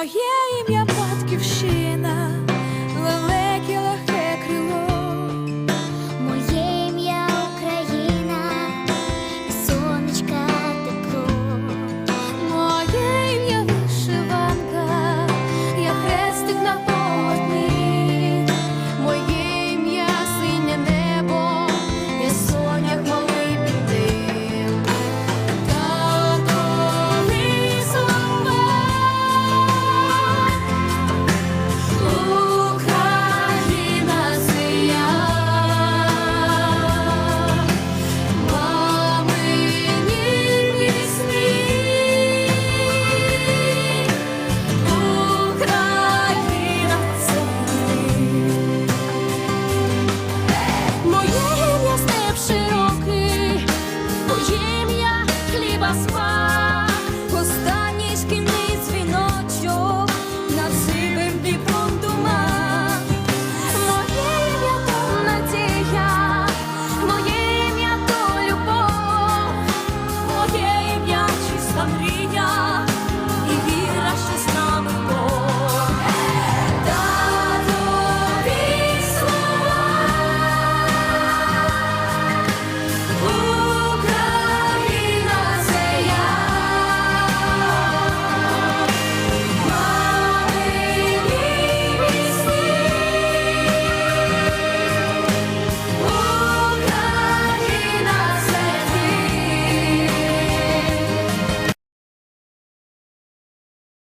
моє ім'я батьківщина, велике легке крило, моє ім'я Україна, сонечка тепло, моє ім'я вишиванка, я хрестик на.